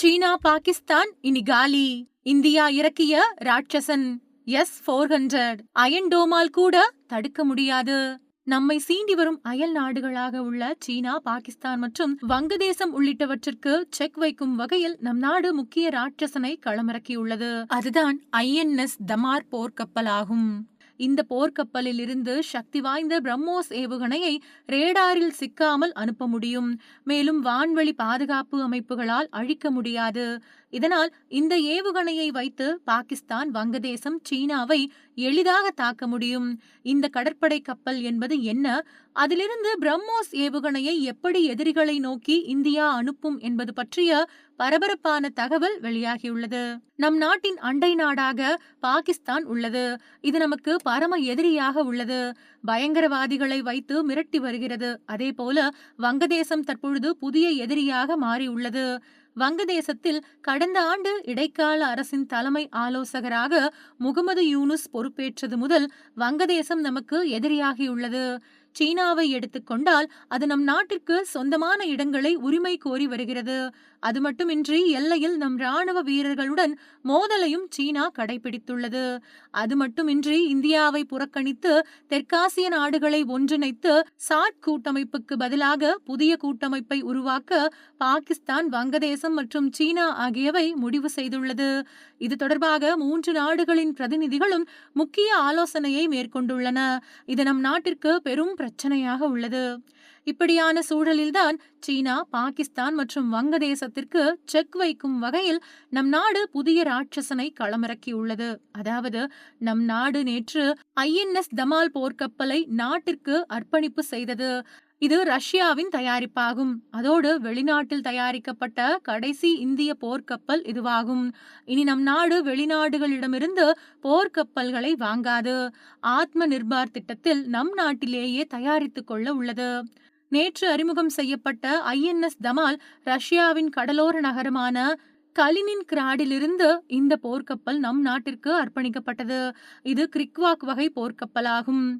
சீனா பாகிஸ்தான் இனி காலி. இந்தியா இறக்கிய ராட்சசன் எஸ் போர் ஹண்ட்ரட் அயன் டோமால் கூட தடுக்க முடியாது. நம்மை சீண்டி வரும் அயல் நாடுகளாக உள்ள சீனா பாகிஸ்தான் மற்றும் வங்கதேசம் உள்ளிட்டவற்றிற்கு செக் வைக்கும் வகையில் நம் நாடு முக்கிய ராட்சசனை களமிறக்கியுள்ளது. அதுதான் ஐஎன்எஸ் தமார் போர்க்கப்பலாகும் இந்த போர்க்கப்பலில் இருந்து சக்தி வாய்ந்த பிரம்மோஸ் ஏவுகணையை ரேடாரில் சிக்காமல் அனுப்ப முடியும். மேலும் வான்வழி பாதுகாப்பு அமைப்புகளால் அழிக்க முடியாது. இதனால் இந்த ஏவுகணையை வைத்து பாகிஸ்தான் வங்கதேசம் சீனாவை எளிதாக தாக்க முடியும். இந்த கடற்படை கப்பல் என்பது என்ன? அதிலிருந்து பிரம்மோஸ் ஏவுகணையை எப்படி எதிரிகளை நோக்கி இந்தியா அனுப்பும் என்பது பற்றிய பரபரப்பான தகவல் வெளியாகியுள்ளது. நம் நாட்டின் அண்டை நாடாக பாகிஸ்தான் உள்ளது. இது நமக்கு பரம எதிரியாக உள்ளது. பயங்கரவாதிகளை வைத்து மிரட்டி வருகிறது. அதே போல வங்கதேசம் தற்பொழுது புதிய எதிரியாக மாறியுள்ளது. வங்கதேசத்தில் கடந்த ஆண்டு இடைக்கால அரசின் தலைமை ஆலோசகராக முகமது யூனுஸ் பொறுப்பேற்றது முதல் வங்கதேசம் நமக்கு எதிரியாகியுள்ளது. சீனாவை எடுத்துக்கொண்டால் அது நம் நாட்டிற்கு சொந்தமான இடங்களை உரிமை கோரி வருகிறது. அது மட்டுமின்றி எல்லையில் நம் ராணுவ வீரர்களுடன் மோதலையும் சீனா கடைபிடித்துள்ளது. அது மட்டுமின்றி இந்தியாவை புறக்கணித்து தெற்காசிய நாடுகளை ஒன்றிணைத்து சாட் கூட்டமைப்புக்கு பதிலாக புதிய கூட்டமைப்பை உருவாக்க பாகிஸ்தான் வங்கதேசம் மற்றும் சீனா ஆகியவை முடிவு செய்துள்ளது. இது தொடர்பாக மூன்று நாடுகளின் பிரதிநிதிகளும் முக்கிய ஆலோசனையை மேற்கொண்டுள்ளன. இது நம் நாட்டிற்கு பெரும் பிரச்சனையாக உள்ளது. இப்படியான சூழலில்தான் சீனா பாகிஸ்தான் மற்றும் வங்கதேசத்திற்கு செக் வைக்கும் வகையில் நம் நாடு புதிய ராட்சசனை களமிறக்கியுள்ளது. அதாவது நம் நாடு நேற்று ஐஎன்எஸ் தமால் போர்க்கப்பலை நாட்டிற்கு அர்ப்பணிப்பு செய்தது. இது ரஷ்யாவின் தயாரிப்பாகும். அதோடு வெளிநாட்டில் தயாரிக்கப்பட்ட கடைசி இந்திய போர்க்கப்பல் இதுவாகும். இனி நம் நாடு வெளிநாடுகளிடமிருந்து போர்க்கப்பல்களை வாங்காது. ஆத்ம நிர்பார் திட்டத்தில் நம் நாட்டிலேயே தயாரித்துக் கொள்ள உள்ளது. நேற்று அறிமுகம் செய்யப்பட்ட ஐஎன்எஸ் தமால் ரஷ்யாவின் கடலோர நகரமான கலினின் கிராடிலிருந்து இந்த போர்க்கப்பல் நம் நாட்டிற்கு அர்ப்பணிக்கப்பட்டது. இது கிரிக்வாக் வகை போர்க்கப்பலாகும்.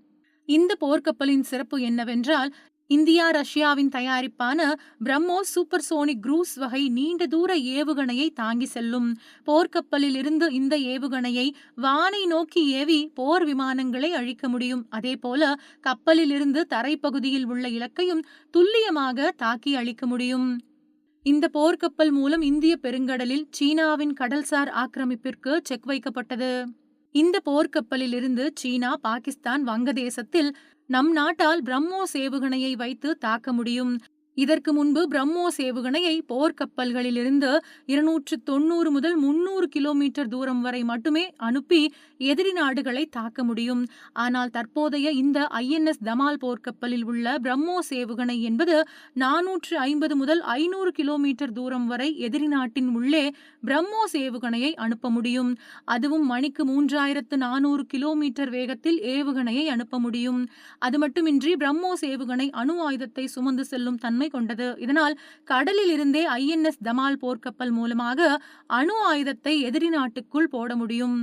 இந்த போர்க்கப்பலின் சிறப்பு என்னவென்றால் இந்தியா ரஷ்யாவின் தயாரிப்பான பிரம்மோ சூப்பர் சோனிக் குரூஸ் வகை நீண்ட தூர ஏவுகணையை தாங்கி செல்லும். போர்க்கப்பலில் இருந்து இந்த ஏவுகணையை வானை நோக்கி ஏவி போர் விமானங்களை அழிக்க முடியும். அதே போல கப்பலில் இருந்து தரைப்பகுதியில் உள்ள இலக்கையும் துல்லியமாக தாக்கி அழிக்க முடியும். இந்த போர்க்கப்பல் மூலம் இந்திய பெருங்கடலில் சீனாவின் கடல்சார் ஆக்கிரமிப்பிற்கு செக் வைக்கப்பட்டது. இந்த போர்க்கப்பலில் இருந்து சீனா பாகிஸ்தான் வங்கதேசத்தில் நம் நாட்டால் பிரம்மோஸ் ஏவுகணையை வைத்து தாக்க முடியும். இதற்கு முன்பு பிரம்மோஸ் ஏவுகணையை போர்க்கப்பல்களிலிருந்து இருநூற்று தொண்ணூறு முதல் முன்னூறு கிலோமீட்டர் தூரம் வரை மட்டுமே அனுப்பி எதிரி நாடுகளை தாக்க முடியும். ஆனால் தற்போதைய இந்த ஐஎன்எஸ் தமால் போர்க்கப்பலில் உள்ள பிரம்மோஸ் ஏவுகணை என்பது நானூற்று ஐம்பது முதல் ஐநூறு கிலோமீட்டர் தூரம் வரை எதிரி நாட்டின் உள்ளே பிரம்மோஸ் ஏவுகணையை அனுப்ப முடியும். அதுவும் மணிக்கு மூன்றாயிரத்து நானூறு கிலோமீட்டர் வேகத்தில் ஏவுகணையை அனுப்ப முடியும். அது மட்டுமின்றி பிரம்மோஸ் ஏவுகணை அணு ஆயுதத்தை சுமந்து செல்லும் தன்மை தன்மை கொண்டது. இதனால் கடலில் இருந்தே ஐஎன்எஸ் தமால் போர்க்கப்பல் மூலமாக அணு ஆயுதத்தை எதிரி நாட்டுக்குள் போட முடியும்.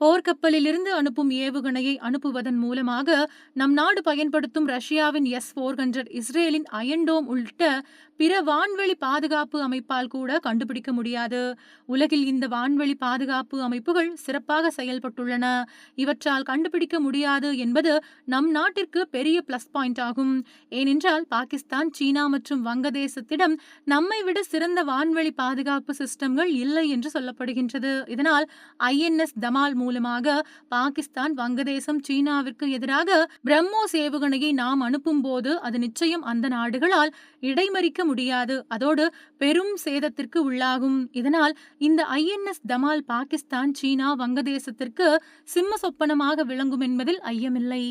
போர்க்கப்பலிலிருந்து அனுப்பும் ஏவுகணையை அனுப்புவதன் மூலமாக நம் நாடு பயன்படுத்தும் ரஷ்யாவின் எஸ் போர் ஹண்ட்ரட் இஸ்ரேலின் அயன்டோம் உள்ளிட்ட பிற வான்வெளி பாதுகாப்பு அமைப்பால் கூட கண்டுபிடிக்க முடியாது. உலகில் இந்த வான்வெளி பாதுகாப்பு அமைப்புகள் சிறப்பாக செயல்பட்டுள்ளன. இவற்றால் கண்டுபிடிக்க முடியாது என்பது நம் நாட்டிற்கு பெரிய பிளஸ் பாயிண்ட் ஆகும். ஏனென்றால் பாகிஸ்தான் சீனா மற்றும் வங்கதேசத்திடம் நம்மை விட சிறந்த வான்வெளி பாதுகாப்பு சிஸ்டம்கள் இல்லை என்று சொல்லப்படுகின்றது. இதனால் ஐஎன்எஸ் தமால் மூலமாக பாகிஸ்தான் வங்கதேசம் சீனாவிற்கு எதிராக பிரம்மோஸ் ஏவுகணையை நாம் அனுப்பும் போது அது நிச்சயம் அந்த நாடுகளால் இடைமறிக்க முடியாது. அதோடு பெரும் சேதத்திற்கு உள்ளாகும். இதனால் இந்த ஐஎன்எஸ் தமால் பாகிஸ்தான் சீனா வங்கதேசத்திற்கு சிம்ம சொப்பனமாக விளங்கும் என்பதில் ஐயமில்லை.